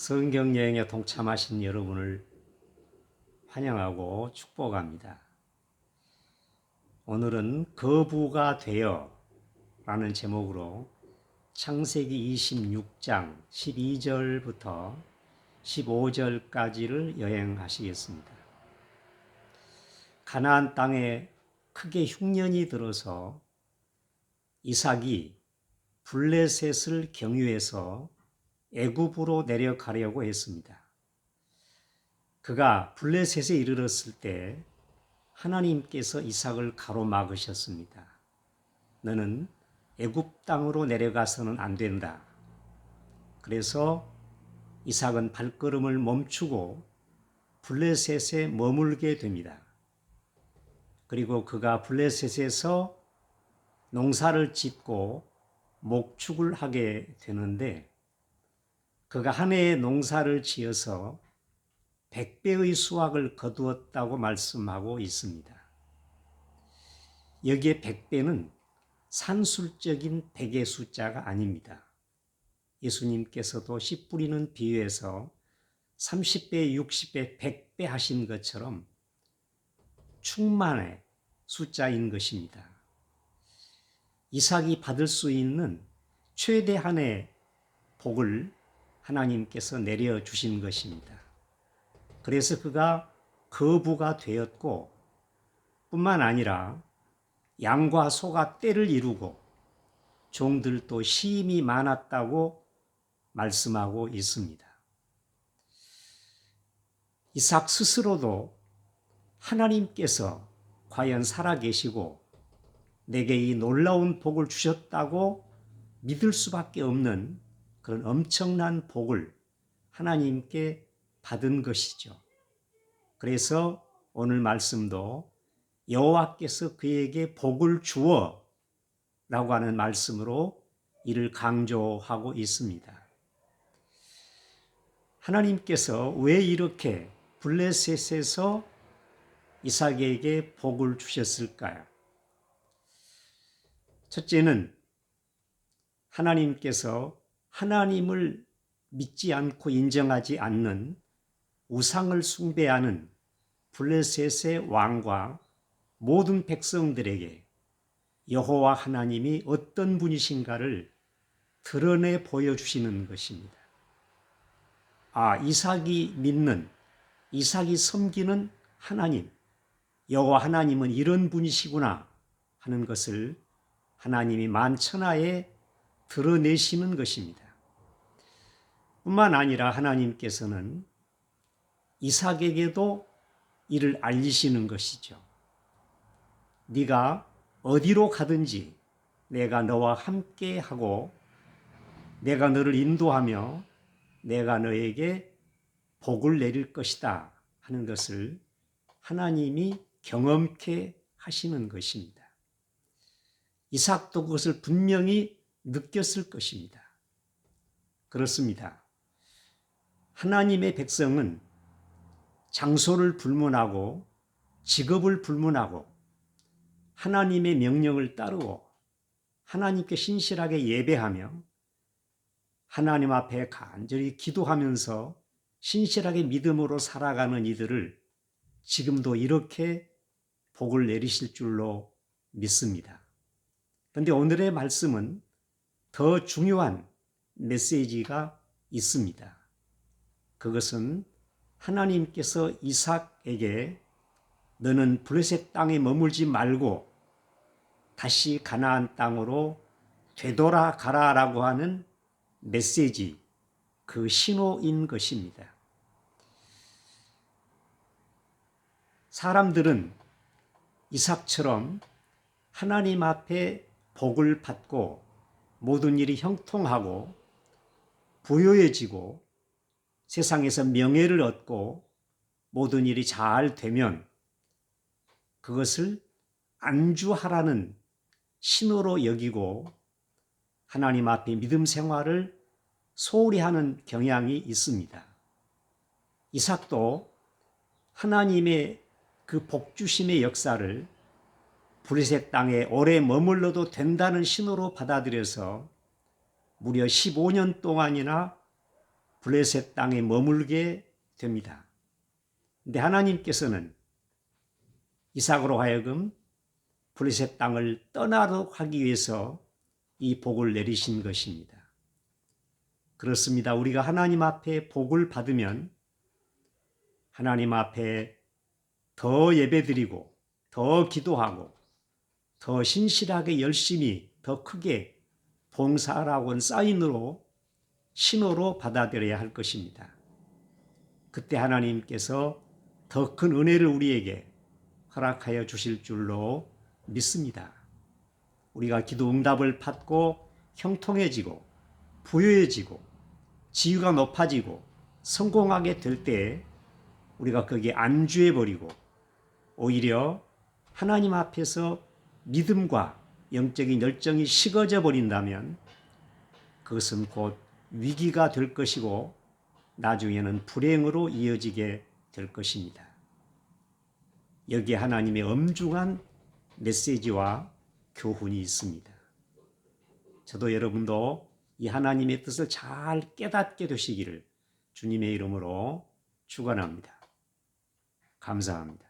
성경 여행에 동참하신 여러분을 환영하고 축복합니다. 오늘은 거부가 되어 라는 제목으로 창세기 26장 12절부터 15절까지를 여행하시겠습니다. 가나안 땅에 크게 흉년이 들어서 이삭이 블레셋을 경유해서 애굽으로 내려가려고 했습니다. 그가 블레셋에 이르렀을 때 하나님께서 이삭을 가로막으셨습니다. 너는 애굽 땅으로 내려가서는 안 된다. 그래서 이삭은 발걸음을 멈추고 블레셋에 머물게 됩니다. 그리고 그가 블레셋에서 농사를 짓고 목축을 하게 되는데 그가 한 해의 농사를 지어서 백배의 수확을 거두었다고 말씀하고 있습니다. 여기에 백배는 산술적인 백의 숫자가 아닙니다. 예수님께서도 씨 뿌리는 비유에서 30배, 60배, 100배 하신 것처럼 충만의 숫자인 것입니다. 이삭이 받을 수 있는 최대한의 복을 하나님께서 내려 주신 것입니다. 그래서 그가 거부가 되었고 뿐만 아니라 양과 소가 때를 이루고 종들도 시임이 많았다고 말씀하고 있습니다. 이삭 스스로도 하나님께서 과연 살아계시고 내게 이 놀라운 복을 주셨다고 믿을 수밖에 없는 그런 엄청난 복을 하나님께 받은 것이죠. 그래서 오늘 말씀도 여호와께서 그에게 복을 주어 라고 하는 말씀으로 이를 강조하고 있습니다. 하나님께서 왜 이렇게 블레셋에서 이삭에게 복을 주셨을까요? 첫째는 하나님께서 하나님을 믿지 않고 인정하지 않는 우상을 숭배하는 블레셋의 왕과 모든 백성들에게 여호와 하나님이 어떤 분이신가를 드러내 보여주시는 것입니다. 아, 이삭이 믿는, 이삭이 섬기는 하나님, 여호와 하나님은 이런 분이시구나 하는 것을 하나님이 만천하에 드러내시는 것입니다. 뿐만 아니라 하나님께서는 이삭에게도 이를 알리시는 것이죠. 네가 어디로 가든지 내가 너와 함께 하고 내가 너를 인도하며 내가 너에게 복을 내릴 것이다 하는 것을 하나님이 경험케 하시는 것입니다. 이삭도 그것을 분명히 느꼈을 것입니다. 그렇습니다. 하나님의 백성은 장소를 불문하고 직업을 불문하고 하나님의 명령을 따르고 하나님께 신실하게 예배하며 하나님 앞에 간절히 기도하면서 신실하게 믿음으로 살아가는 이들을 지금도 이렇게 복을 내리실 줄로 믿습니다. 그런데 오늘의 말씀은 더 중요한 메시지가 있습니다. 그것은 하나님께서 이삭에게 너는 블레셋 땅에 머물지 말고 다시 가나안 땅으로 되돌아가라라고 하는 메시지, 그 신호인 것입니다. 사람들은 이삭처럼 하나님 앞에 복을 받고 모든 일이 형통하고 부유해지고 세상에서 명예를 얻고 모든 일이 잘 되면 그것을 안주하라는 신호로 여기고 하나님 앞에 믿음 생활을 소홀히 하는 경향이 있습니다. 이삭도 하나님의 그 복주심의 역사를 브리셋 땅에 오래 머물러도 된다는 신호로 받아들여서 무려 15년 동안이나 블레셋 땅에 머물게 됩니다. 근데 하나님께서는 이삭으로 하여금 블레셋 땅을 떠나도록 하기 위해서 이 복을 내리신 것입니다. 그렇습니다. 우리가 하나님 앞에 복을 받으면 하나님 앞에 더 예배드리고 더 기도하고 더 신실하게 열심히 더 크게 봉사하라고는 사인으로 신호로 받아들여야 할 것입니다. 그때 하나님께서 더 큰 은혜를 우리에게 허락하여 주실 줄로 믿습니다. 우리가 기도 응답을 받고 형통해지고 부유해지고 지위가 높아지고 성공하게 될 때 우리가 거기에 안주해 버리고 오히려 하나님 앞에서 믿음과 영적인 열정이 식어져 버린다면 그것은 곧 위기가 될 것이고 나중에는 불행으로 이어지게 될 것입니다. 여기에 하나님의 엄중한 메시지와 교훈이 있습니다. 저도 여러분도 이 하나님의 뜻을 잘 깨닫게 되시기를 주님의 이름으로 축원합니다. 감사합니다.